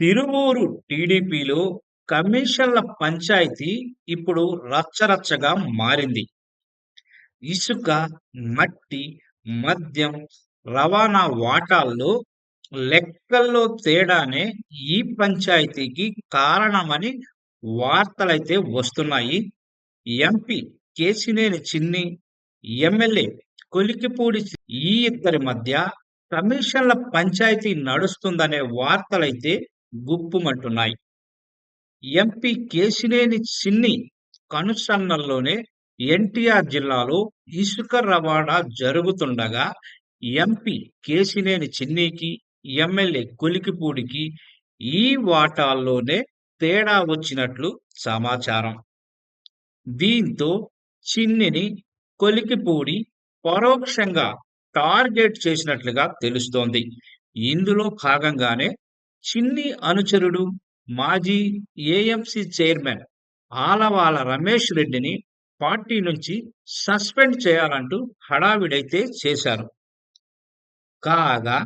తిరువూరు టీడీపీలో కమిషన్ల పంచాయతీ ఇప్పుడు రచ్చరచ్చగా మారింది. ఇసుక, మట్టి, మద్యం రవాణా వాటాల్లో లెక్కల్లో తేడానే ఈ పంచాయతీకి కారణమని వార్తలైతే వస్తున్నాయి. ఎంపీ కేసినేని చిన్ని, ఎమ్మెల్యే కొలికిపూడి ఈ ఇద్దరి మధ్య కమిషన్ల పంచాయతీ నడుస్తుందనే వార్తలైతే గుప్పుమంటున్నాయి. ఎంపీ కేశినేని చిన్ని కనుసన్నల్లోనే ఎన్టీఆర్ జిల్లాలో ఇసుక రవాణా జరుగుతుండగా ఎంపీ కేశినేని చిన్నికి, ఎమ్మెల్యే కొలికిపూడికి ఈ వాటాల్లోనే తేడా వచ్చినట్లు సమాచారం. దీంతో చిన్నిని కొలికిపూడి పరోక్షంగా టార్గెట్ చేసినట్లుగా తెలుస్తోంది. ఇందులో భాగంగానే చిన్ని అనుచరుడు మాజీ ఏఎంసీ చైర్మన్ ఆలవాల రమేష్ రెడ్డిని పార్టీ నుంచి సస్పెండ్ చేయాలంటూ హడావిడైతే చేశారు. కాగా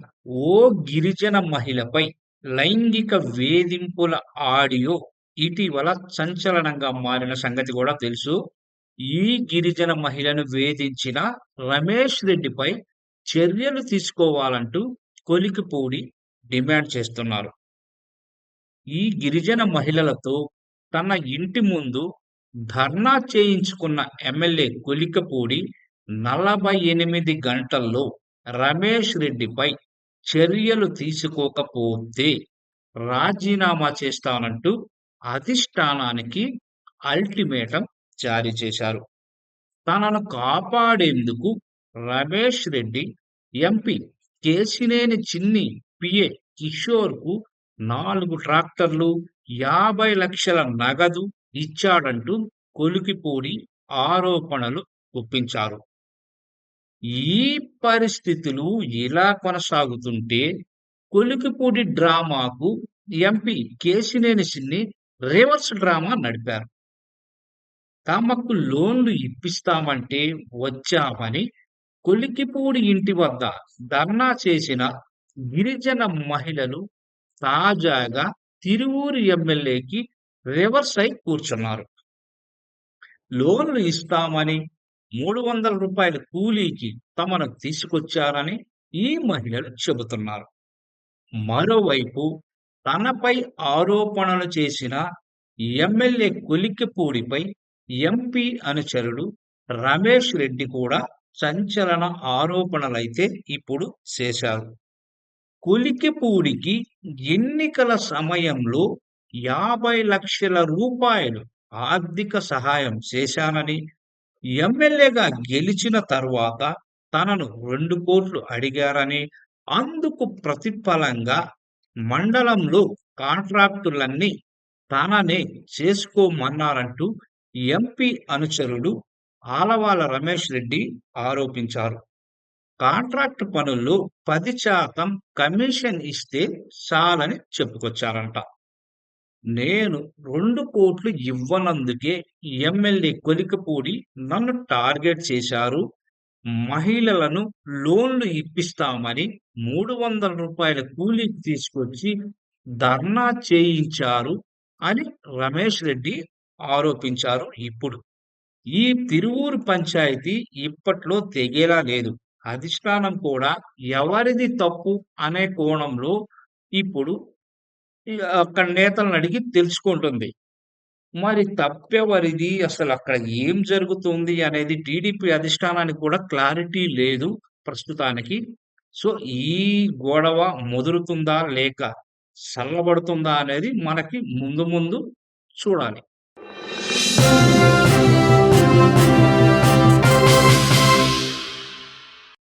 ఓ గిరిజన మహిళపై లైంగిక వేధింపుల ఆడియో ఇటీవల సంచలనంగా మారిన సంగతి కూడా తెలుసు. ఈ గిరిజన మహిళను వేధించిన రమేష్ రెడ్డిపై చర్యలు తీసుకోవాలంటూ కొలికిపూడి డిమాండ్ చేస్తున్నారు. ఈ గిరిజన మహిళలతో తన ఇంటి ముందు ధర్నా చేయించుకున్న ఎమ్మెల్యే కొలికపూడి నలభై ఎనిమిది గంటల్లో రమేష్ రెడ్డిపై చర్యలు తీసుకోకపోతే రాజీనామా చేస్తానంటూ అధిష్టానానికి అల్టిమేటం జారీ చేశారు. తనను కాపాడేందుకు రమేష్ రెడ్డి ఎంపీ కేశినేని చిన్ని పిఏ కిషోర్‌కు నాలుగు ట్రాక్టర్లు, యాభై లక్షల నగదు ఇచ్చాడంటూ కొలికిపోడి ఆరోపణలు ఒప్పించారు ఈ పరిస్థితులు ఇలా కొనసాగుతుంటే Kolikapudi డ్రామాకు MP Kesineni Chinni reverse drama నడిపారు. తమకు లోన్లు ఇప్పిస్తామంటే వచ్చామని కొలికిపూడి ఇంటి వద్ద ధర్నా చేసిన గిరిజన మహిళలు తాజాగా తిరువూరు ఎమ్మెల్యేకి రివర్స్ అయి కూర్చున్నారు. లోన్లు ఇస్తామని మూడు వందల రూపాయల కూలీకి తమను తీసుకొచ్చారని ఈ మహిళలు చెబుతున్నారు. మరోవైపు తనపై ఆరోపణలు చేసిన ఎమ్మెల్యే కొలిక్కిపూడిపై ఎంపీ అనుచరుడు రమేష్ రెడ్డి కూడా సంచలన ఆరోపణలైతే ఇప్పుడు చేశారు. కొలికిపూడికి ఎన్నికల సమయంలో యాభై లక్షల రూపాయలు ఆర్థిక సహాయం చేశానని, ఎమ్మెల్యేగా గెలిచిన తర్వాత తనను రెండు కోట్లు అడిగారని, అందుకు ప్రతిఫలంగా మండలంలో కాంట్రాక్టులన్నీ తననే చేసుకోమన్నారంటూ ఎంపీ అనుచరుడు ఆలవాల రమేష్ రెడ్డి ఆరోపించారు. కాంట్రాక్ట్ పనుల్లో పది శాతం కమిషన్ ఇస్తే చాలని చెప్పుకొచ్చారంట. నేను రెండు కోట్లు ఇవ్వనందుకే ఎమ్మెల్యే కొలికపూడి నన్ను టార్గెట్ చేశారు. మహిళలను లోన్లు ఇప్పిస్తామని మూడు వందల రూపాయల కూలీకి తీసుకొచ్చి ధర్నా చేయించారు అని రమేష్ రెడ్డి ఆరోపించారు ఇప్పుడు. ఈ తిరువూరు పంచాయతీ ఇప్పట్లో తెగేలా లేదు. అధిష్టానం కూడా ఎవరిది తప్పు అనే కోణంలో ఇప్పుడు అక్కడ నేతలను అడిగి తెలుసుకుంటుంది. మరి తప్పెవరిది? అసలు అక్కడ ఏం జరుగుతుంది అనేది టీడీపీ అధిష్టానానికి కూడా క్లారిటీ లేదు ప్రస్తుతానికి. సో, ఈ గొడవ ముదురుతుందా? లేక చల్లబడుతుందా? అనేది మనకి ముందు ముందు చూడాలి.